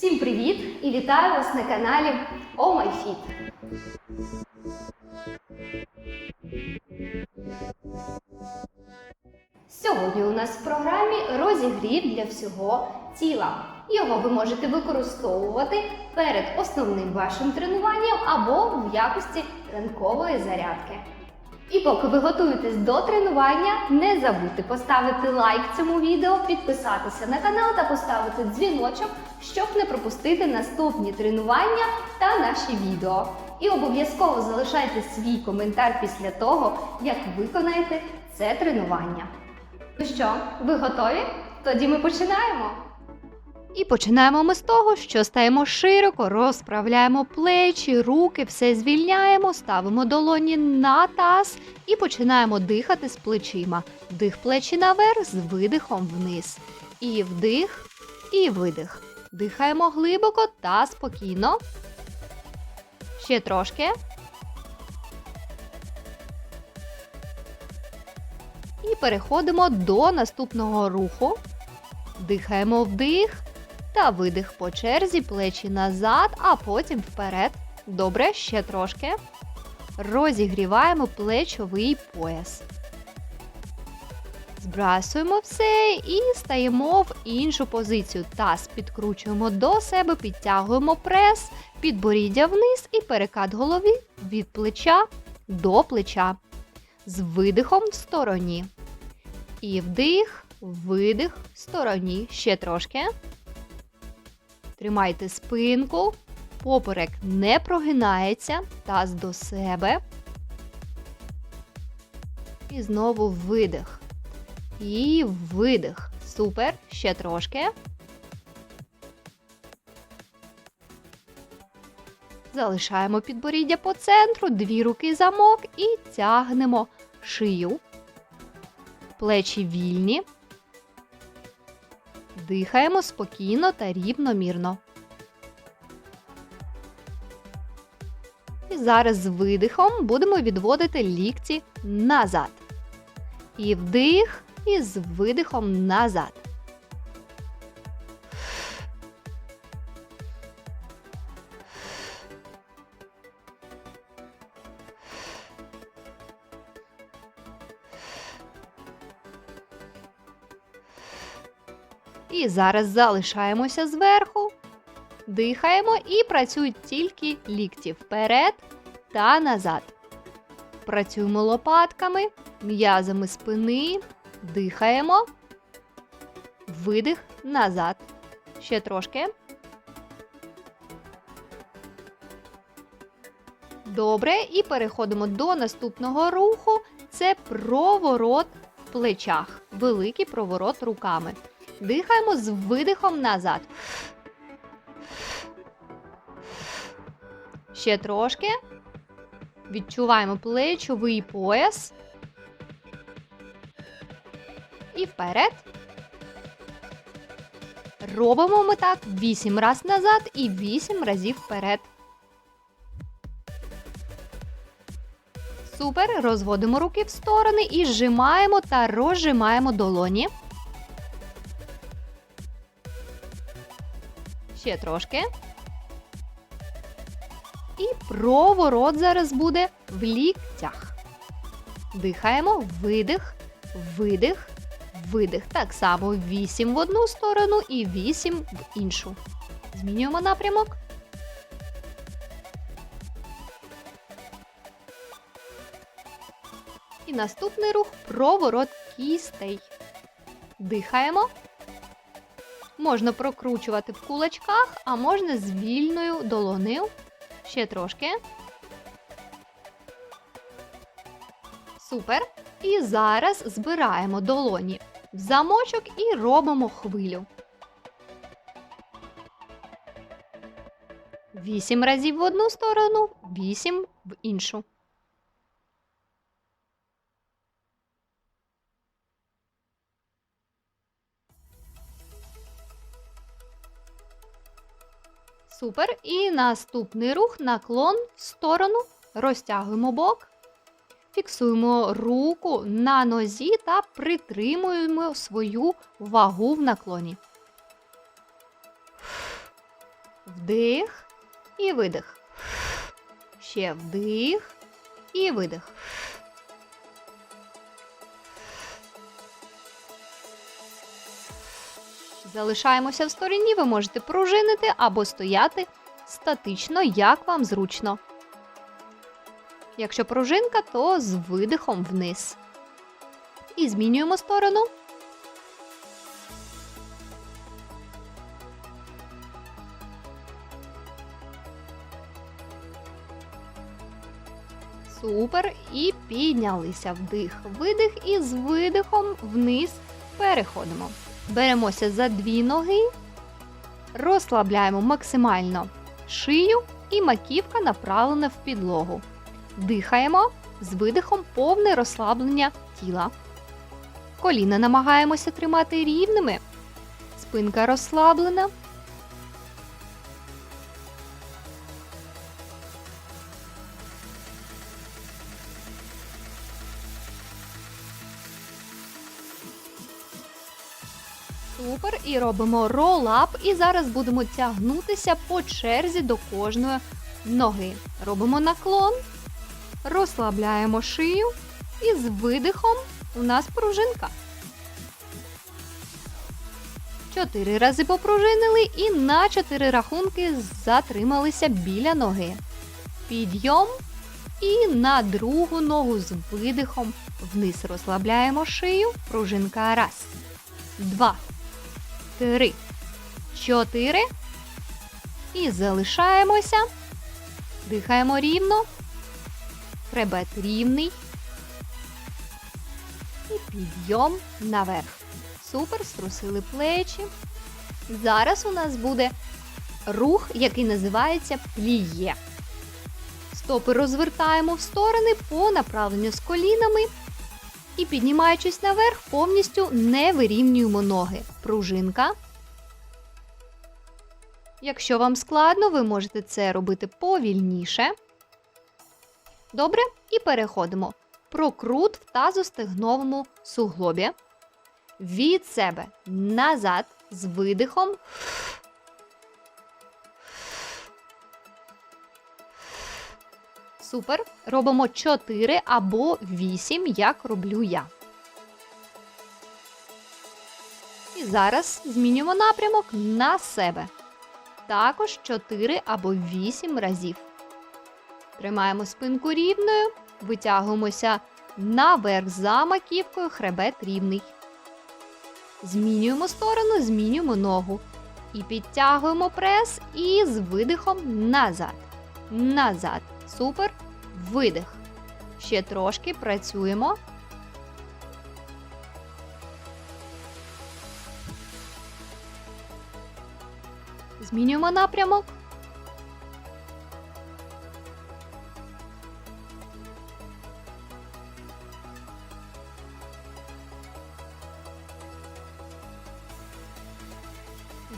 Всім привіт і вітаю вас на каналі Oh My Fit. Сьогодні у нас в програмі розігрів для всього тіла. Його ви можете використовувати перед основним вашим тренуванням або в якості ранкової зарядки. І поки ви готуєтесь до тренування, не забудьте поставити лайк цьому відео, підписатися на канал та поставити дзвіночок, щоб не пропустити наступні тренування та наші відео. І обов'язково залишайте свій коментар після того, як виконаєте це тренування. Ну що, ви готові? Тоді ми починаємо. І починаємо ми з того, що стаємо широко, розправляємо плечі, руки, все звільняємо, ставимо долоні на таз і починаємо дихати з плечима. Вдих плечі наверх з видихом вниз. І вдих, і видих. Дихаємо глибоко та спокійно. Ще трошки. І переходимо до наступного руху. Дихаємо вдих та видих по черзі, плечі назад, а потім вперед. Добре, ще трошки. Розігріваємо плечовий пояс. Збрасуємо все і стаємо в іншу позицію. Таз підкручуємо до себе, підтягуємо прес, підборіддя вниз і перекат голови від плеча до плеча. З видихом в стороні. І вдих, видих в стороні. Ще трошки. Тримайте спинку, поперек не прогинається, таз до себе. І знову видих. І видих. Супер. Ще трошки. Залишаємо підборіддя по центру, дві руки замок і тягнемо шию. Плечі вільні. Дихаємо спокійно та рівномірно. І зараз з видихом будемо відводити лікті назад. І вдих, і з видихом назад. І зараз залишаємося зверху, дихаємо і працюють тільки лікті вперед та назад. Працюємо лопатками, м'язами спини, дихаємо, видих назад. Ще трошки. Добре, і переходимо до наступного руху. Це проворот в плечах. Великий проворот руками. Дихаємо з видихом назад. Ще трошки. Відчуваємо плечовий пояс. І вперед. Робимо ми так 8 разів назад і 8 разів вперед. Супер. Розводимо руки в сторони і зжимаємо та розжимаємо долоні. Ще трошки. І проворот зараз буде в ліктях. Дихаємо, видих, видих, видих. Так само 8 в одну сторону і 8 в іншу. Змінюємо напрямок. І наступний рух проворот кістей. Дихаємо. Можна прокручувати в кулачках, а можна з вільною долонею. Ще трошки. Супер. І зараз збираємо долоні в замочок і робимо хвилю. Вісім разів в одну сторону, вісім в іншу. Супер. І наступний рух наклон в сторону. Розтягуємо бок. Фіксуємо руку на нозі та притримуємо свою вагу в наклоні. Вдих і видих. Ще вдих і видих. Залишаємося в стороні, ви можете пружинити або стояти статично, як вам зручно. Якщо пружинка, то з видихом вниз. І змінюємо сторону. Супер. І піднялися вдих, видих, і з видихом вниз переходимо. Беремося за дві ноги, розслабляємо максимально шию і маківка направлена в підлогу. Дихаємо з видихом повне розслаблення тіла. Коліна намагаємося тримати рівними. Спинка розслаблена. Супер. І робимо ролап. І зараз будемо тягнутися по черзі до кожної ноги. Робимо наклон, розслабляємо шию і з видихом у нас пружинка. Чотири рази попружинили і на чотири рахунки затрималися біля ноги. Підйом і на другу ногу з видихом вниз розслабляємо шию. Пружинка раз, два, три, чотири. І залишаємося. Дихаємо рівно. Хребет рівний. І підйом наверх. Супер, струсили плечі. Зараз у нас буде рух, який називається пліє. Стопи розвертаємо в сторони по направленню з колінами. І піднімаючись наверх, повністю не вирівнюємо ноги. Пружинка. Якщо вам складно, ви можете це робити повільніше. Добре, і переходимо. Прокрут в тазостегновому суглобі. Від себе назад з видихом. Супер. Робимо 4 або 8, як роблю я. І зараз змінюємо напрямок на себе. Також 4 або 8 разів. Тримаємо спинку рівною, витягуємося наверх за маківкою, хребет рівний. Змінюємо сторону, змінюємо ногу. І підтягуємо прес і з видихом назад. Назад. Супер. Видих. Ще трошки працюємо. Змінюємо напрямок.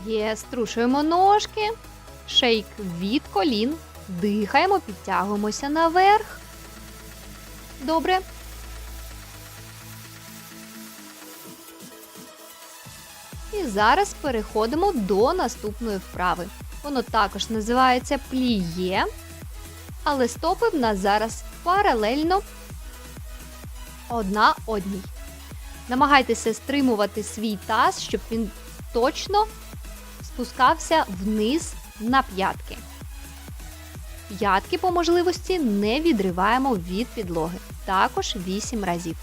Є, струшуємо ножки, шейк від колін, дихаємо, підтягуємося наверх. Добре. І зараз переходимо до наступної вправи. Воно також називається пліє, але стопи в нас зараз паралельно одна одній. Намагайтеся стримувати свій таз, щоб він точно спускався вниз на п'ятки. П'ятки по можливості не відриваємо від підлоги. Також 8 разів.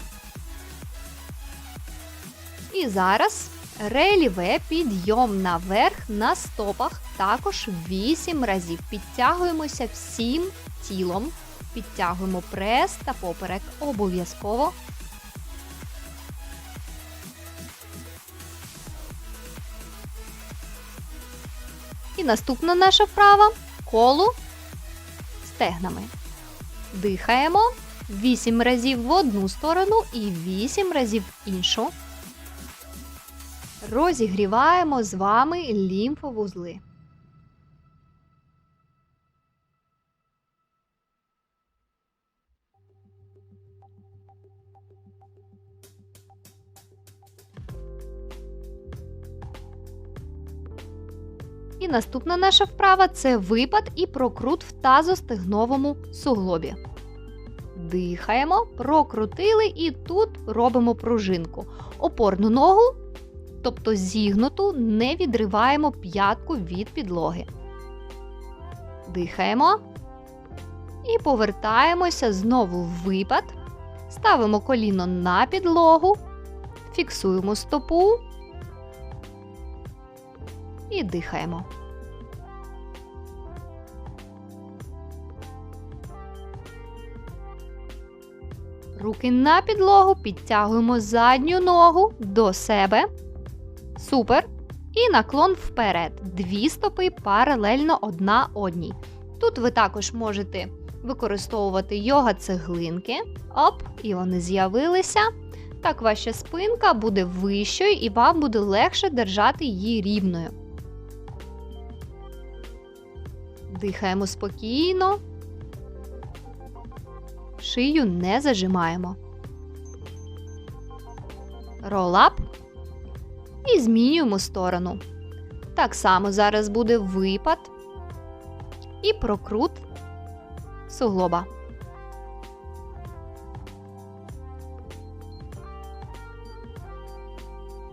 І зараз реліве підйом наверх на стопах також 8 разів. Підтягуємося всім тілом. Підтягуємо прес та поперек обов'язково. І наступна наша вправа колу стегнами. Дихаємо 8 разів в одну сторону і 8 разів в іншу. Розігріваємо з вами лімфовузли. І наступна наша вправа це випад і прокрут в тазостегновому суглобі. Дихаємо, прокрутили і тут робимо пружинку. Опорну ногу, тобто зігнуту, не відриваємо п'ятку від підлоги. Дихаємо і повертаємося знову в випад. Ставимо коліно на підлогу, фіксуємо стопу і дихаємо. Руки на підлогу, підтягуємо задню ногу до себе. Супер. І наклон вперед. Дві стопи паралельно одна одній. Тут ви також можете використовувати йога цеглинки. Оп, і вони з'явилися. Так ваша спинка буде вищою і вам буде легше держати її рівною. Дихаємо спокійно. Шию не зажимаємо. Ролап. І змінюємо сторону. Так само зараз буде випад і прокрут суглоба.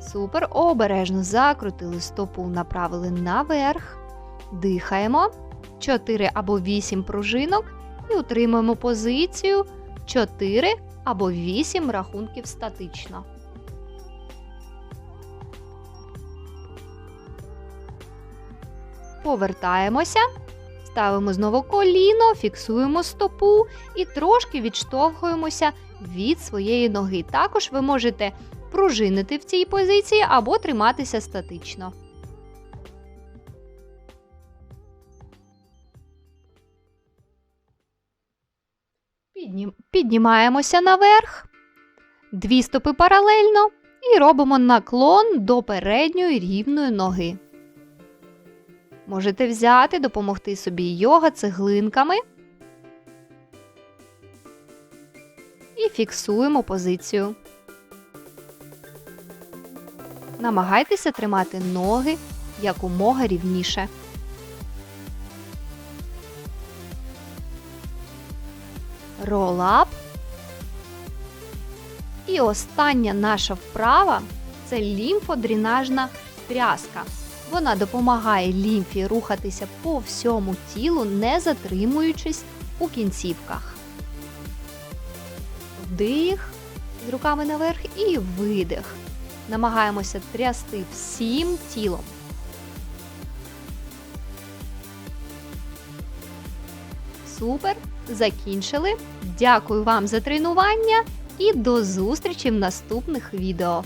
Супер. Обережно закрутили стопу, направили наверх. Дихаємо. 4 або 8 пружинок і утримуємо позицію 4 або 8 рахунків статично. Повертаємося, ставимо знову коліно, фіксуємо стопу і трошки відштовхуємося від своєї ноги. Також ви можете пружинити в цій позиції або триматися статично. Піднім... Піднімаємося наверх, дві стопи паралельно і робимо наклон до передньої рівної ноги. Можете взяти, допомогти собі йога цеглинками. І фіксуємо позицію. Намагайтеся тримати ноги якомога рівніше. Ролап. І остання наша вправа це лімфодренажна тряска. Вона допомагає лімфі рухатися по всьому тілу, не затримуючись у кінцівках. Вдих з руками наверх і видих. Намагаємося трясти всім тілом. Супер! Закінчили. Дякую вам за тренування і до зустрічі в наступних відео.